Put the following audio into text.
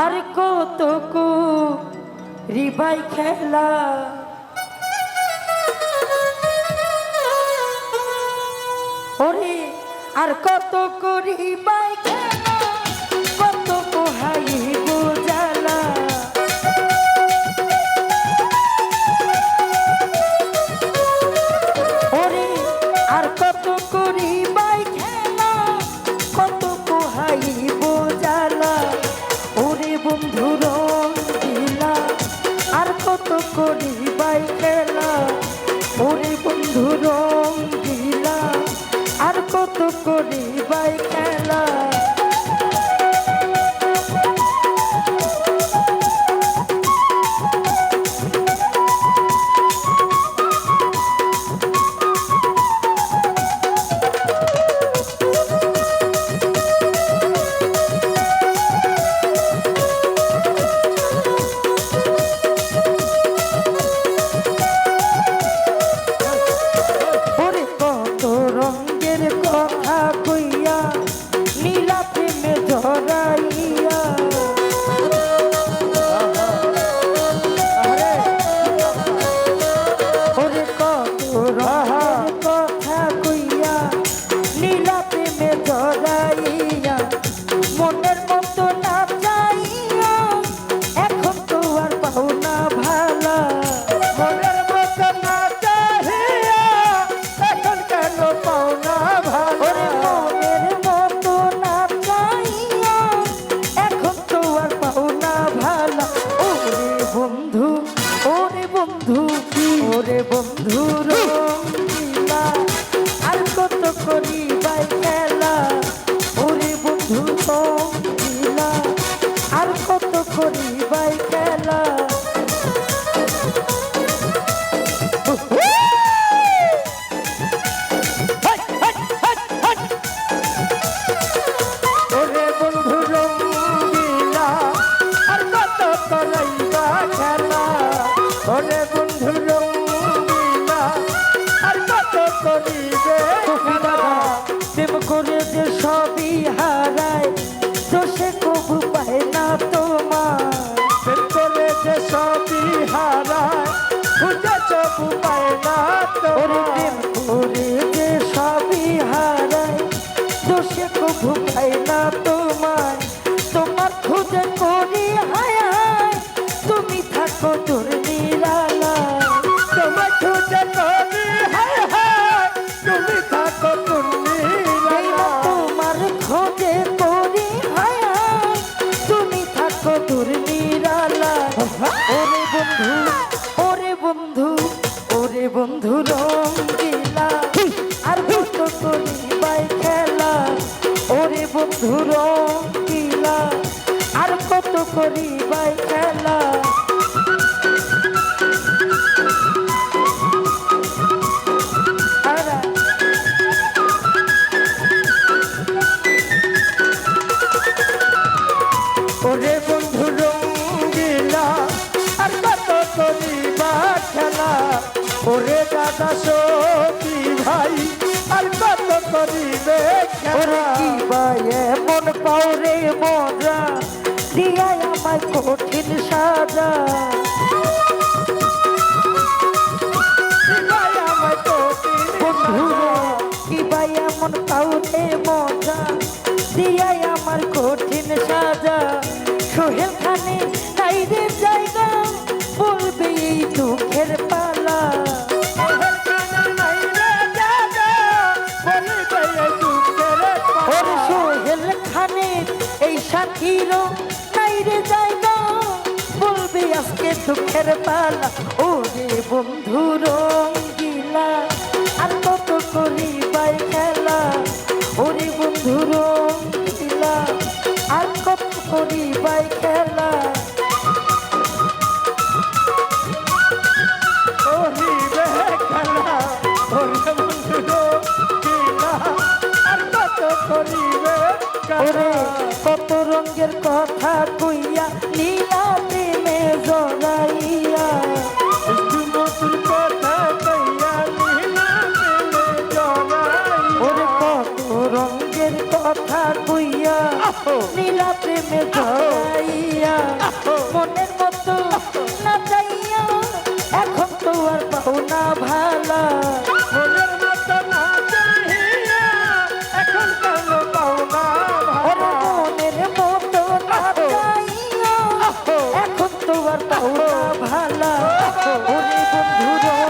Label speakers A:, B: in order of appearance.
A: আর কত কো রিবাই খেলা আর কত করি বাই খেলা। ওরে বন্ধু দিলা আর কত করি বাই খেলা। ওরে বন্ধুর দিলা আর কত করি বাই কত করি। যে সবই হারায় দোষে কবু পায় না তোমার। করে যে সবই হারায় খুঁজে চবু পায় না তোমার। করে যে সবই হারায় দোষে কবু পায় না তোমার। তোমার খুঁজে করি হায় হায় তুমি থাকো তোর ওরে বন্ধু ওরে বন্ধু রঙ্গিলা, আর কত করি বাই খেলা। ওরে বন্ধু রঙ্গিলা, আর কত করি বাই খেলা। আরা দাদা সতী ভাই আর কত করিবে কি বায়ে মন পাওরে মজা? দিয়া আমার কঠিন সাজা। কি ভাই এমন কাউরে মজা? দিয়াই আমার কঠিন সাজা। সোহেল খানে জায়গা বলবে এই দুঃখের সোহেল এই সাথীরও যায় জায়গা। বলবে আজকে দুঃখের পালা। ওরে বন্ধু রঙ্গিলা আর রঙের কথা কইয়া নীলা প্রেমে জড়াইয়া
B: নতুন কথা কইয়া নীলা প্রেমে জড়াইয়া
A: কত রঙের কথা কইয়া নীলা প্রেমে জড়াইয়া মনের চাইয়া এখন তো আর পাও না ভালা। ওরে বন্ধুরা